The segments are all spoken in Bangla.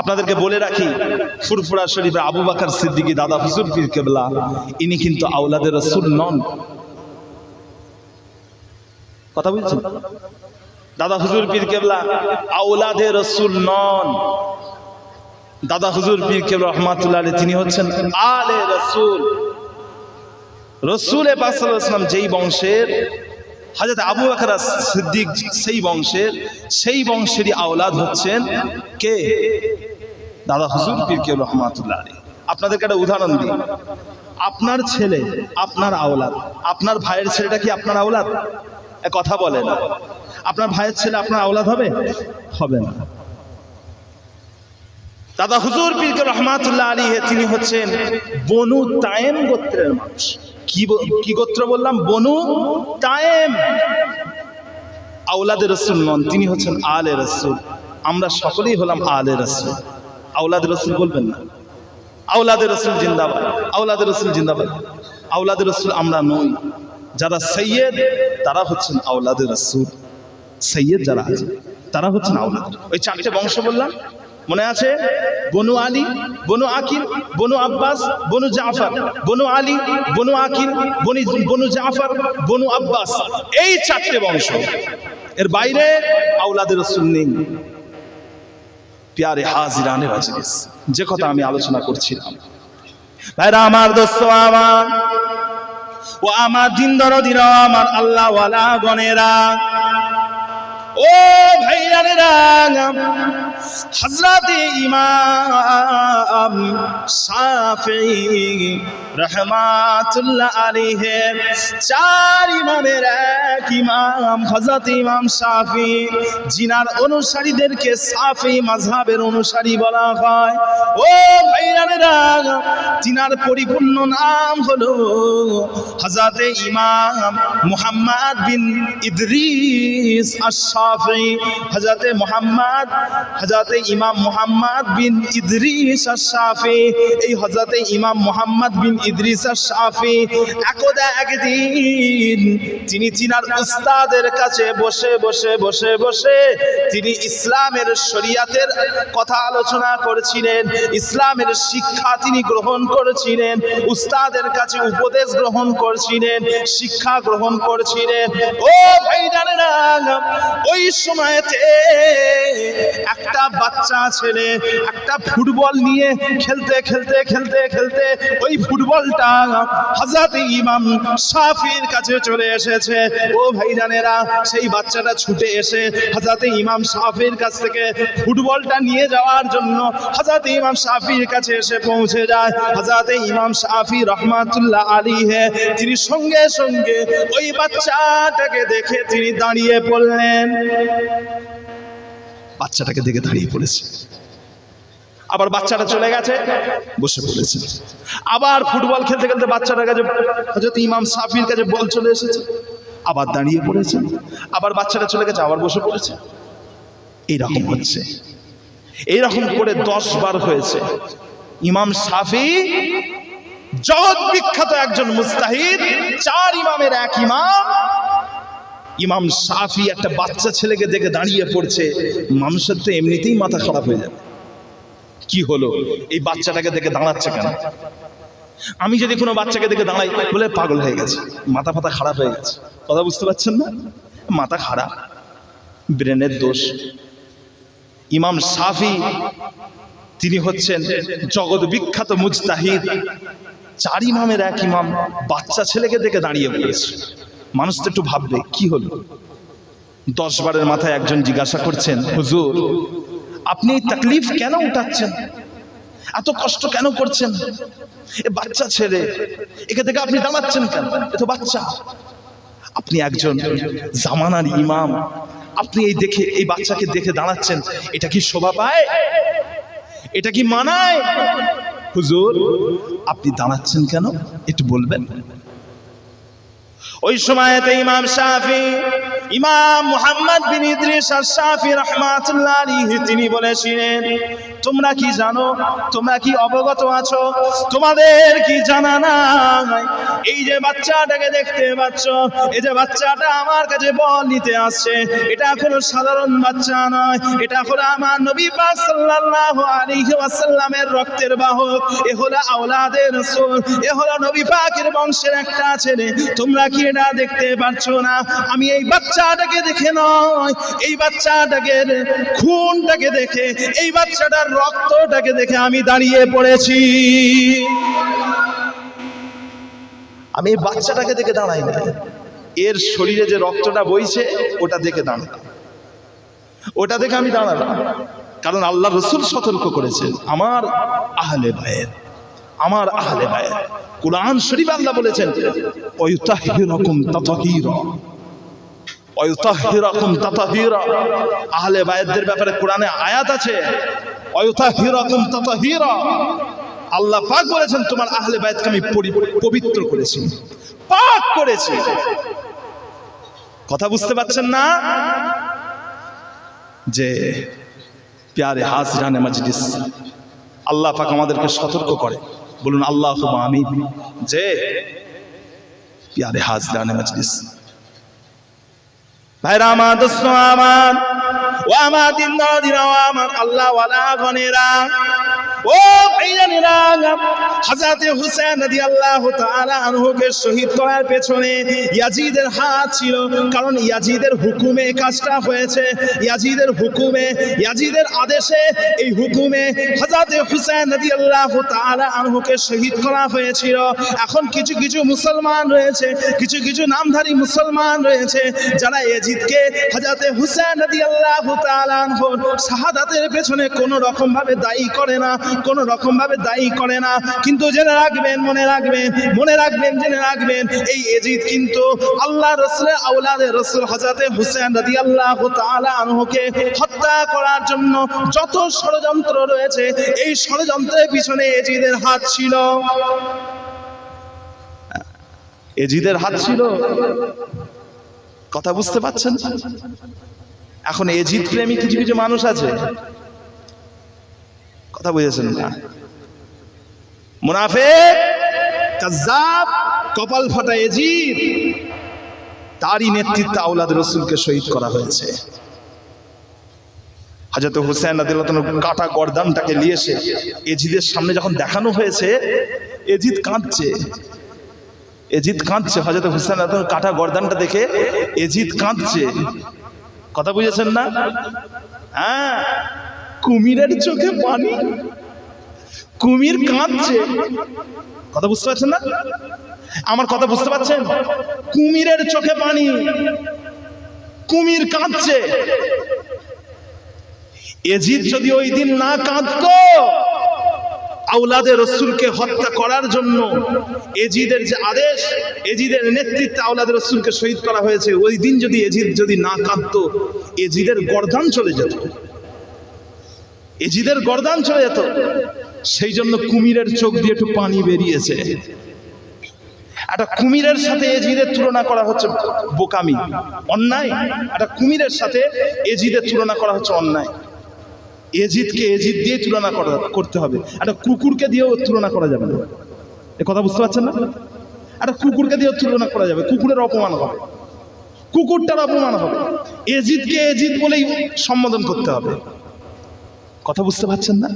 আপনাদেরকে বলে রাখি, ফুরফুরা শরীফে আবু বাকার সিদ্দিকি দাদা হুজুর পীর কেবলা, ইনি কিন্তু আওলাদের রসুল নন। কথা বলছেন? দাদা হুজুর পীর কেবলা, আওলাদের রসুল নন। দাদা হুজুর পীর কেবলা রহমাতুল্লাহ আলী তিনি হচ্ছেন আলে রসুল। রসুল পাকসাল্লাম যেই বংশের হাজরত আবু বকর সিদ্দিক সেই বংশের, সেই বংশেরই আওলাদ হচ্ছেন কে? দাদা হুজুর পীর কেবলা রহমাতুল্লাহ আলী আপনাদেরকে একটা উদাহরণ দিই। আপনার ছেলে, আপনার আওলাদ, আপনার ভাইয়ের ছেলেটা কি আপনার আওলাদ? কথা বলেন আপনার ভাইয়ের ছেলে আপনার আওলাদ হবে? হবে না। দাদা হুজুর পীরকে রহমাতুল্লাহ আলী তিনি হচ্ছেন বনু তায়েম গোত্রের মানুষ। কি কি গোত্র বললাম? বনু তায়েম। আওলাদের রসুল নন, তিনি হচ্ছেন আলে রসুল। আমরা সকলেই হলাম আলে রসুল। আওলাদের রসুল বলবেন না। আউলাদের রসুল জিন্দাবাদ আউলাদের রসুল জিন্দাবাদ। আউলাদের রসুল আমরা নই। যারা সৈয়দ, তারা হচ্ছেন আউলাদের রসুল। সৈয়দ যারা আছে, তারা হচ্ছেন আওলাদ ওই চারটে বংশ বললাম, মনে আছে? বনু আলী, বনু আকিল, বনু আব্বাস, বনু জাফর, বনু আলী, বনু আকিল, বনি, বনু জাফর, বনু আব্বাস। এই চারটে বংশ। এর বাইরে আউলাদের রসুল নেই। প্যারে হাজিরানে মজলিস। যে কথা আমি আলোচনা করছিলাম। ভাইরা, আমার দোস্ত আমার ও আমার দিন দরদিরা, আমার আল্লাহ ওয়ালা গনেরা ও ভাইরানেরা হজরত ইমাম শাফি রহমাতুল্লাহ আলাইহি, চার ইমামের ইমাম, হযরত ইমাম শাফি, জিনার অনুসারীদেরকে শাফি মাযহাবের অনুসারী বলা হয়। ও ভাইরানেরা, তিনার পরিপূর্ণ নাম হলো হযরত ইমাম মুহাম্মদ বিন ইদ্রিস আশ-শাফি। হযরত মুহাম্মদ, হযরত ইমাম মুহাম্মদ বিন ইদ্রিস আশ-শাফি। এই হযরত ইমাম মুহাম্মদ বিন ইদ্রিস আশ-শাফি একদা একদিন তিনি তিনার উস্তাদের কাছে বসে বসে বসে বসে তিনি ইসলামের শরিয়াতের কথা আলোচনা করেছিলেন। ইসলামের শিক্ষা তিনি গ্রহণ করেছিলেন। উস্তাদের কাছে উপদেশ গ্রহণ করছিলেন, শিক্ষা গ্রহণ করছিলেন। ও ভাইজানেরা ওই সময়তে একটা বাচ্চা ছেলে একটা ফুটবল নিয়ে খেলতে খেলতে খেলতে খেলতে ওই ফুটবলটা হযরত ইমাম শাফির কাছে চলে এসেছে। ও ভাইজানেরা, সেই বাচ্চাটা ছুটে এসে হযরত ইমাম শাফির কাছ থেকে ফুটবলটা নিয়ে যাওয়ার জন্য হযরত ইমাম শাফির কাছে এসে পৌঁছে যায়। হযরত ইমাম শাফি রহমাতুল্লাহ আলী হে তিনি সঙ্গে সঙ্গে ওই বাচ্চাটাকে দেখে তিনি দাঁড়িয়ে পড়লেন। বাচ্চাটাকে দেখে দাঁড়িয়ে পড়েছে। আবার বাচ্চাটা চলে গেছে, বসে পড়েছে। আবার ফুটবল খেলতে খেলতে বাচ্চাটার কাছে হযরত ইমাম সাফির কাছে বল চলে এসেছে। আবার দাঁড়িয়ে পড়েছে, আবার বাচ্চাটা চলে গেছে, আবার বসে পড়েছে। এইরকম হচ্ছে। এইরকম করে দশ বার হয়েছে। ইমাম সাফি জগৎ বিখ্যাত একজন মুস্তাহিদ, চার ইমামের এক ইমাম। ইমাম সাফি একটা বাচ্চা ছেলেকে দেখে দাঁড়িয়ে পড়ছে। মানুষের তো এমনিতেই মাথা খারাপ হয়ে যাবে। কি হলো? এই বাচ্চাটাকে দেখে দাঁড়াচ্ছে কেন? আমি যদি কোনো বাচ্চাকে দেখে দাঁড়াই, বলে পাগল হয়ে গেছে, মাথা ফাতা খারাপ হয়ে গেছে। কথা বুঝতে পারছেন না? মাথা খারাপ, ব্রেনের দোষ। ইমাম সাফি, তিনি হচ্ছেন জগৎ বিখ্যাত মুজতাহিদ। চার ইমামের এক ইমাম বাচ্চা ছেলেকে দেখে দাঁড়িয়ে পড়েছে মানুষ তো একটু ভাববে, কি হলো? দশ বারের মাথায় একজন জিজ্ঞাসা করছেন, হুজুর, আপনি এই তাকলিফ কেন উঠাচ্ছেন? এত কষ্ট কেন করছেন? এ বাচ্চা ছেড়ে একে দেখে আপনি দাঁড়াচ্ছেন কেন? এ তো বাচ্চা। আপনি একজন জামানার ইমাম। আপনি এই দেখে, এই বাচ্চাকে দেখে দাঁড়াচ্ছেন, এটা কি শোভা পায়? এটা কি মানায়? হুজুর, আপনি দাঁড়াচ্ছেন কেন? একটু বলবেন। ওই সময়তে ইমাম শাফি, ইমাম মুহাম্মদ বিন ইদ্রিস আশ-শাফি রাহমাতুল্লাহ আলাইহি তিনি বলেছিলেন তোমরা কি জানো? তোমরা কি অবগত আছো? তোমাদের কি জানা নাই? এই যে বাচ্চাটাকে দেখতে পাচ্ছ, এই যে বাচ্চাটা আমার কাছে বল নিতে আসছে, এটা কোনো সাধারণ বাচ্চা নয়, এটা হলো আমার নবী পাক সাল্লাল্লাহু আলাইহি রক্তের বাহক, এ হলো আওলাদের রাসূল, এ হলো নবী পাকের বংশের একটা ছেলে। তোমরা কি এটা দেখতে পাচ্ছ না? আমি এই বাচ্চাটাকে দেখে নয়, এই বাচ্চাটাকে, খুনটাকে দেখে, এই বাচ্চাটার রক্তটাকে দেখে আমি দাঁড়িয়ে পড়েছি। আমি এই বাচ্চাটাকে দেখে দাঁড়াই না এর শরীরে যে রক্তটা বইছে, ওটা দেখে দাঁড়াই ওটা দেখে আমি দাঁড়ালাম। কারণ আল্লাহ রসুল সতর্ক করেছেন, আমার আহলে ভাইয়ের আমার আহলে ভাইয়ের কোরআন শরীফ আল্লাহ বলেছেন ওয়ুতাহিরকুম তাতাহিরা ওয়ুতাহিরাকুম তাতাহিরা। আহলে ভাইয়েরদের ব্যাপারে কোরআনে আয়াত আছে। আল্লাহ পাক বলেছেন, তোমার আহলে বাইতকে আমি পবিত্র করেছি, পাক করেছি। কথা বুঝতে পারছেন না? যে প্যারে হাজরানে মজলিস, আল্লাহ পাক আমাদেরকে সতর্ক করে। বলুন আল্লাহ আমি যে প্যারে হাজরানে মজলিস। ভাইরা আমার দোস্ত, আমার ও আমার দিন দিন আমার আল্লাহ গনেরা। ও হুসেন রাদিয়াল্লাহু তাআলা আনহুকে শহীদ করার পেছনে ইয়াজিদের হাত ছিল, কারণ ইয়াজিদের হুকুমে কাজটা হয়েছে। ইয়াজিদের হুকুমে, ইয়াজিদের আদেশে এই হুকুমে রাদিয়াল্লাহু তাআলা আনহুকে শহীদ করা হয়েছিল। এখন কিছু কিছু মুসলমান রয়েছে, কিছু কিছু নামধারী মুসলমান রয়েছে, যারা ইয়াজিদকে হাজরাতে হুসেন রাদিয়াল্লাহু তাআলা আনহুর শাহাদাতের পেছনে কোনো রকম ভাবে দায়ী করে না কোনো রকম ভাবে দায়ী করে না। কিন্তু জেনে রাখবেন, মনে রাখবেন মনে রাখবেন, জেনে রাখবেন, এই এজিদ কিন্তু আল্লাহ রসুলের আউলাদের রসুল হজরতে হুসেন রাদি আল্লাহ আনহুকে হত্যা করার জন্য যত ষড়যন্ত্র রয়েছে, এই ষড়যন্ত্রের পিছনে এজিদের হাত ছিল। এজিদের হাত ছিল? কথা বুঝতে পারছেন? এখন এজিদ প্রেমী কিছু কিছু মানুষ আছে। কথা বুঝেছেন না। মুনাফেক, কাজ্জাব, কপাল ফাটা এজিদ, তারই নেতৃত্বে আউলাদ রসুলকে শহীদ করা হয়েছে। হাজরত হুসেন তাআলা কাটা গর্দানটাকে নিয়ে এসে এজিদের সামনে যখন দেখানো হয়েছে, এজিদ কাঁদছে। এজিদ কাঁদছে হজরত হুসেন কাটা গর্দানটা দেখে এজিদ কাঁদছে। কথা বুঝেছেন না? হ্যাঁ। কুমিরের চোখে পানি? কুমির কাঁদছে। কথা বুঝতে পারছেন না? আমার কথা বুঝতে পারছেন? কুমিরের চোখে পানি। কুমির কাঁদছে। এজিদ যদি ওই দিন না কাঁদতো আউলাদে রসুলকে হত্যা করার জন্য এজিদের যে আদেশ, এজিদের নেতৃত্বে আউলাদে রসুলকে শহীদ করা হয়েছে, ওই দিন যদি এজিদ যদি না কাঁদতো, এজিদের গর্দান চলে যেত। এজিদের গরদান চলে যেত। সেই জন্য কুমিরের চোখ দিয়ে একটু পানি বেরিয়েছে। একটা কুমিরের সাথে এজিদের তুলনা করা হচ্ছে বোকামি, অন্যায়। একটা কুমিরের সাথে এজিদের তুলনা করা হচ্ছে অন্যায়। এজিদকে এজিদ দিয়ে তুলনা করা, করতে হবে। একটা কুকুরকে দিয়েও তুলনা করা যাবে না। এ কথা বুঝতে পারছেন না? একটা কুকুরকে দিয়েও তুলনা করা যাবে। কুকুরের অপমান হবে। কুকুরটার অপমান হবে। এজিদকে এজিদ বলেই সম্বোধন করতে হবে। কথা বুঝতে পারছেন না?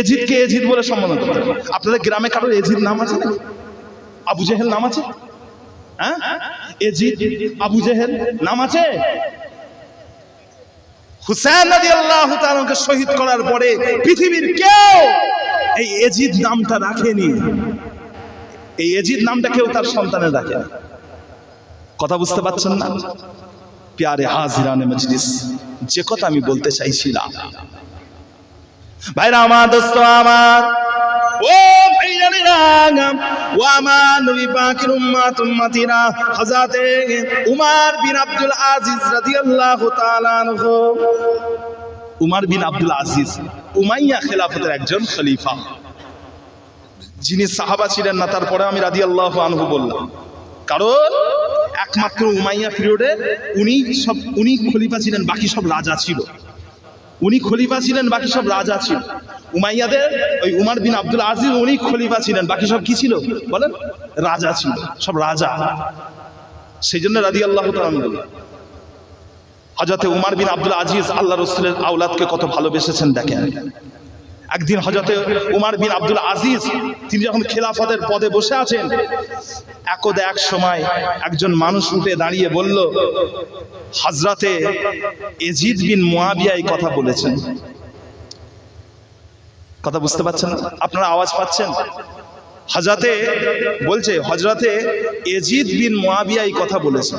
এজিদকে এজিদ বলে সম্বোধন হবে। আপনাদের গ্রামে কারোর এজিদ নাম আছে নাকি আবু জেহেল নাম আছে? হ্যাঁ? এজিদ, আবু জেহেল নাম আছে? হুসেন রাদিয়াল্লাহু তাআলাকে শহীদ করার পরে পৃথিবীর কেউ এই এজিদ নামটা রাখেনি। এই এজিদ নামটা কেউ তার সন্তানের রাখে না। কথা বুঝতে পারছেন না? প্যারে হাজিরানে মজলিস, যে কথা আমি বলতে চাইছিলাম ভাইরা আমার দোস্ত আমার। ও উমাইয়া খেলাফতের একজন খলিফা। যিনি সাহাবা ছিলেন না, তারপরে আমি রাদিয়াল্লাহু আনহু বললাম। কারণ একমাত্র উমাইয়া পিরিয়ডে উনি সব, উনি খলিফা ছিলেন, বাকি সব রাজা ছিল। উনি খলিফা ছিলেন, বাকি সব রাজা ছিল। উমাইয়াদের, ওই উমার বিন আব্দুল আজিজ উনি খলিফা ছিলেন, বাকি সব কি ছিল? বলেন, রাজা ছিল, সব রাজা। সেই জন্য রাজি আল্লাহ হজরতে উমার বিন আব্দুল আজিজ আল্লাহ রসুলের আওলাদকে কত ভালোবেসেছেন দেখেন। একদিন হজরতে উমার বিন আব্দুল আজিজ, তিনি যখন খেলাফতের পদে বসে আছেন, একদা এক সময় একজন মানুষ উঠে দাঁড়িয়ে বলল হজরতে এজিদ বিন মুয়াবিয়া এই কথা বলেছেন। কথা বুঝতে পারছেন? আপনারা আওয়াজ পাচ্ছেন? হজরতে বলছে হজরতে এজিদ বিন মুয়াবিয়া এই কথা বলেছে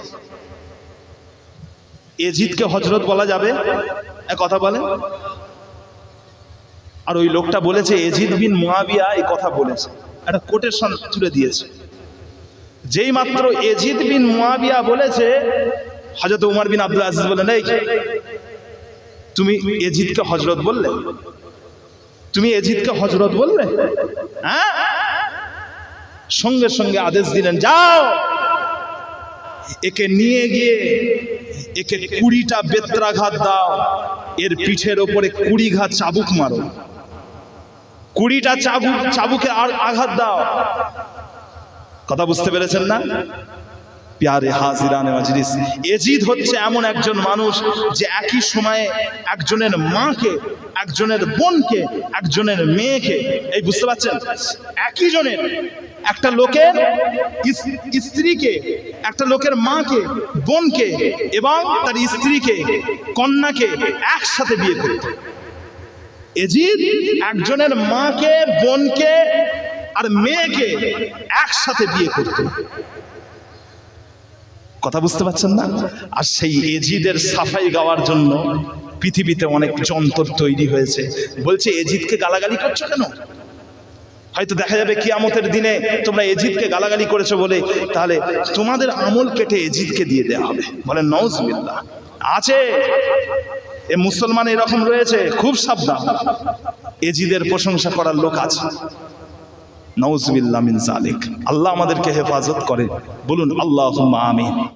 এজিদকে হজরত বলা যাবে? কথা বলে আর ওই লোকটা বলেছে, এজিদ বিন মুয়াবিয়া এই কথা বলেছে। একটা কোটেশন তুলে দিয়েছে। যেই মাত্র এজিদ বিন মুয়াবিয়া বলেছে হজরত উমার বিন আব্দুল আজিজ বলেন, এই তুমি এজিদকে হজরত বললে? তুমি এজিদকে হজরত বললে? হ্যাঁ? সঙ্গে সঙ্গে আদেশ দিলেন, যাও, একে নিয়ে গিয়ে, একে কুড়িটা বেত্রাঘাত দাও। এর পিঠের ওপরে কুড়ি ঘাত চাবুক মারো। কুড়িটা চাবুক চাবুকে আর আঘাত দাও। কথা বুঝতে পেরেছেন না? প্যারে হাজিরানে মজলিস এজিদ হচ্ছে এমন একজন মানুষ যে একই সময়ে একজনের মাকে, একজনের বোনকে, একজনের মেয়েকে, এই বুঝতে পারছেন? একই জনের, একটা লোকের স্ত্রীকে, একটা লোকের মাকে, বোনকে এবং তার স্ত্রীকে, কন্যাকে একসাথে বিয়ে করত। এজিদ একজনের মাকে, বোনকে আর মেয়েকে একসাথে বিয়ে করত। কথা বুঝতে পারছেন না? আর সেই এজিদের সাফাই গাওয়ার জন্য পৃথিবীতে অনেক যন্ত্র তৈরি হয়েছে। বলছে, এজিদকে গালাগালি করছ কেন? হয়তো দেখা যাবে কিয়ামতের দিনে তোমরা এজিদকে গালাগালি করেছ বলে, তাহলে তোমাদের আমল কেটে এজিদকে দিয়ে দেওয়া হবে। বলেন নওজবিল্লাহ। আছে। এ মুসলমান এরকম রয়েছে, খুব সাবধান। এজিদের প্রশংসা করার লোক আছে। নওজবিল্লাহ মিন জালিক আল্লাহ আমাদেরকে হেফাজত করে। বলুন আল্লাহ আমিন।